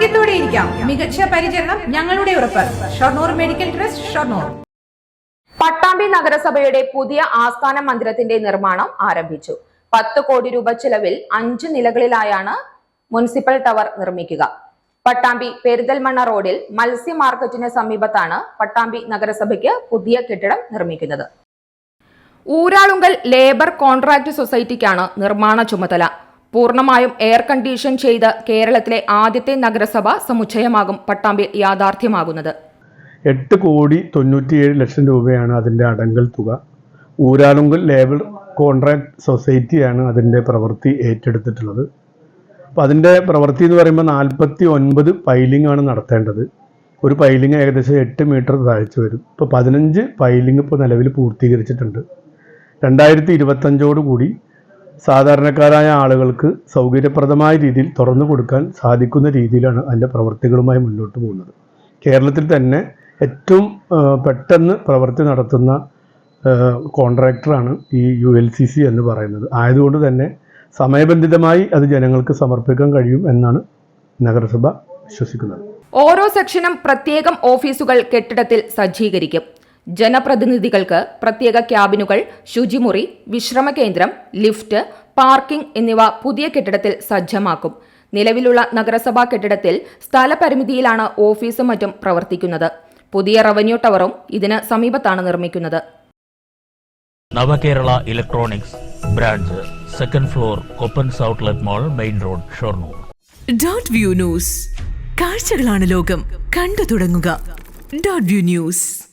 ആരോഗ്യത്തോടെ ഇരിക്കാം. മികച്ച പരിചരണം ഞങ്ങളുടെ ഉറപ്പ്. Shoranur medical trust Shoranur. Pattambi നഗരസഭയുടെ പുതിയ ആസ്ഥാന മന്ദിരത്തിന്റെ നിർമ്മാണം ആരംഭിച്ചു. പത്ത് കോടി രൂപ ചെലവിൽ അഞ്ച് നിലകളിലായാണ് മുനിസിപ്പൽ ടവർ നിർമ്മിക്കുക. പട്ടാമ്പി പെരുതൽമണ്ണ റോഡിൽ മത്സ്യ മാർക്കറ്റിന് സമീപത്താണ് പട്ടാമ്പി നഗരസഭയ്ക്ക് പുതിയ കെട്ടിടം നിർമ്മിക്കുന്നത്. ഊരാളുങ്കൽ ലേബർ കോൺട്രാക്ട് സൊസൈറ്റിക്കാണ് നിർമ്മാണ ചുമതല. പൂർണമായും എയർ കണ്ടീഷൻ ചെയ്ത് കേരളത്തിലെ ആദ്യത്തെ നഗരസഭ സമുച്ചയമാകും പട്ടാമ്പി യാഥാർത്ഥ്യമാകുന്നത്. എട്ട് കോടി തൊണ്ണൂറ്റിയേഴ് ലക്ഷം രൂപയാണ് അതിന്റെ അടങ്കൽ തുക. ഊരാളുങ്കൽ ലേബർ കോൺട്രാക്ട് സൊസൈറ്റിയാണ് അതിന്റെ പ്രവൃത്തി ഏറ്റെടുത്തിട്ടുള്ളത്. അപ്പോൾ അതിന്റെ പ്രവൃത്തി എന്ന് പറയുമ്പോൾ നാൽപ്പത്തി ഒൻപത് പൈലിംഗ് ആണ് നടത്തേണ്ടത്. ഒരു പൈലിംഗ് ഏകദേശം എട്ട് മീറ്റർ താഴ്ച വരും. ഇപ്പോൾ പതിനഞ്ച് പൈലിംഗ് ഇപ്പോൾ നിലവിൽ പൂർത്തീകരിച്ചിട്ടുണ്ട്. രണ്ടായിരത്തി ഇരുപത്തഞ്ചോടു കൂടി സാധാരണക്കാരായ ആളുകൾക്ക് സൗകര്യപ്രദമായ രീതിയിൽ തുറന്നു കൊടുക്കാൻ സാധിക്കുന്ന രീതിയിലാണ് അതിന്റെ പ്രവൃത്തികളുമായി മുന്നോട്ട് പോകുന്നത്. കേരളത്തിൽ തന്നെ ഏറ്റവും പെട്ടെന്ന് പ്രവൃത്തി നടത്തുന്ന കോൺട്രാക്ടറാണ് ഈ യു എൽ സി സി എന്ന് പറയുന്നത്. ആയതുകൊണ്ട് തന്നെ സമയബന്ധിതമായി അത് ജനങ്ങൾക്ക് സമർപ്പിക്കാൻ കഴിയും എന്നാണ് നഗരസഭ വിശ്വസിക്കുന്നത്. ഓരോ സെക്ഷനും പ്രത്യേകം ഓഫീസുകൾ കെട്ടിടത്തിൽ സജ്ജീകരിക്കും. ജനപ്രതിനിധികൾക്ക് പ്രത്യേക ക്യാബിനുകൾ ശുചിമുറി വിശ്രമ കേന്ദ്രം ലിഫ്റ്റ് പാർക്കിംഗ് എന്നിവ പുതിയ കെട്ടിടത്തിൽ സജ്ജമാക്കും. നിലവിലുള്ള നഗരസഭാ കെട്ടിടത്തിൽ സ്ഥലപരിമിതിയിലാണ് ഓഫീസും മറ്റും പ്രവർത്തിക്കുന്നത്. പുതിയ റവന്യൂ ടവറും ഇതിന് സമീപത്താണ് നിർമ്മിക്കുന്നത്. Navakerala electronics branch second floor Koppans outlet mall main road Shoranur. Dot view news. കാഴ്ചകളാണ് ലോകം. കണ്ടു തുടങ്ങുക. Dot view news.